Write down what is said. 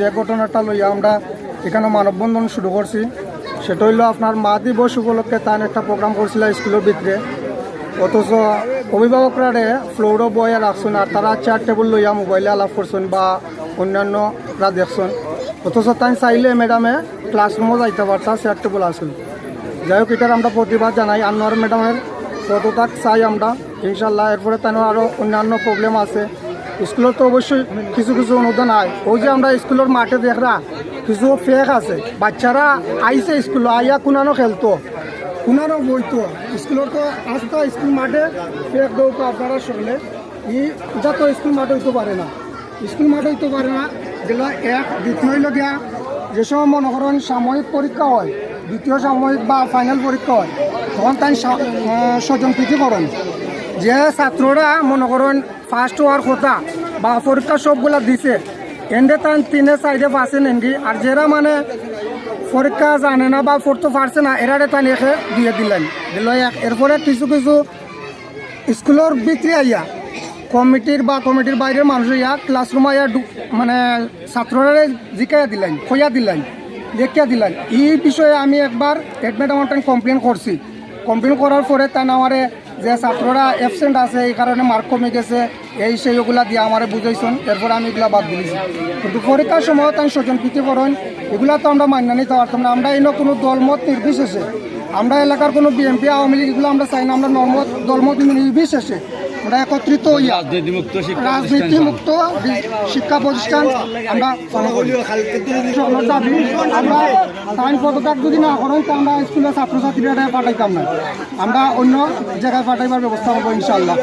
যে ঘটনাটা লইয়া আমরা এখানে মানববন্ধন শুরু করছি, সেটা হইল আপনার মা দিবস উপলক্ষে তার একটা প্রোগ্রাম করছিল স্কুলের ভিতরে। অথচ অভিভাবকরা ফ্লোরও বয়ে রাখছেন আর তারা চেয়ার টেবিল লইয়া মোবাইলে আলাপ করছেন বা অন্যান্যরা দেখছেন। অথচ তাই চাইলে ম্যাডামে ক্লাসরুমও যাইতে পারতা চেয়ার টেবিল আসুন যাই হোক, এটার আমরা প্রতিবাদ জানাই। আনোয়ার ম্যাডামের পদত্যাগ চাই আমরা। ইনশাল্লাহ এরপরে তার আরও অন্যান্য প্রবলেম আছে। স্কুলের তো অবশ্যই কিছু কিছু অনুদান হয় ওই যে আমরা স্কুলের মাঠে দেখরা, কিছু ফেক আছে। বাচ্চারা আইসে স্কুলে, আইয়া কুনানো খেলতো। কুনানো বইতো। স্কুলের তো আসতো স্কুল মাঠে ফেক দৌড়তো আপনারা শুনলে, ই যা তো স্কুল মাঠে হইতে পারে না। স্কুল মাঠে হইতে পারে না, যেগুলো এক, দ্বিতীয় হইল গিয়া যে সময় মনে করেন সাময়িক পরীক্ষা হয়, দ্বিতীয় সাময়িক বা ফাইনাল পরীক্ষা হয়, তখন তাই স্বজন প্রীতি করেন। যে ছাত্ররা মনে করেন ফার্স্ট হওয়ার কথা বা পরীক্ষা সবগুলা দিছে। এন্ডে তান তিনে সাইডে পাচ্ছেন এন্ডি আর যারা মানে পরীক্ষা জানে না বা পড়তে পারছে না, এরারে তান একে দিয়ে দিলেন। দিল এরপরে কিছু কিছু স্কুলের বিক্রি আইয়া কমিটির বা কমিটির বাইরের মানুষ ইয়া ক্লাসরুম আইয়া মানে ছাত্ররা জিকাইয়া দিলেন খইয়া দিলেন, দেখিয়া দিলেন। এই বিষয়ে আমি একবার হেড ম্যাডাম কমপ্লেন করছি কমপ্লেন করার পরে তাই আমারে যে ছাত্ররা অ্যাবসেন্ট আছে, এই কারণে মার্ক কমে গেছে, এই সেই ওগুলা দিয়ে আমারে বুঝাইছেন। এরপরে আমি এগুলা বাদ দিয়েছি কিন্তু পরীক্ষার সময় তাই স্বজন প্রীতিকরণ এগুলা তো আমরা মান্য নিতে পারতাম না। আমরা এনে কোনো দলমত নির্বিশেষে আমরা এলাকার কোনো বিএনপি আওয়ামী লীগ এগুলো আমরা চাই না আমরা নর্ম দলমত নির্বিশেষে আমরা একত্রিত হইয়া রাজনীতিমুক্ত শিক্ষা রাজনীতি মুক্ত শিক্ষা প্রতিষ্ঠান আমরা। দাবি আমরা টাইম পদত্যাগ যদি না করেন তো আমরা স্কুলের ছাত্রছাত্রীরা পাঠাইতাম না। আমরা অন্য জায়গায় পাঠাইবার ব্যবস্থা করব ইনশাল্লাহ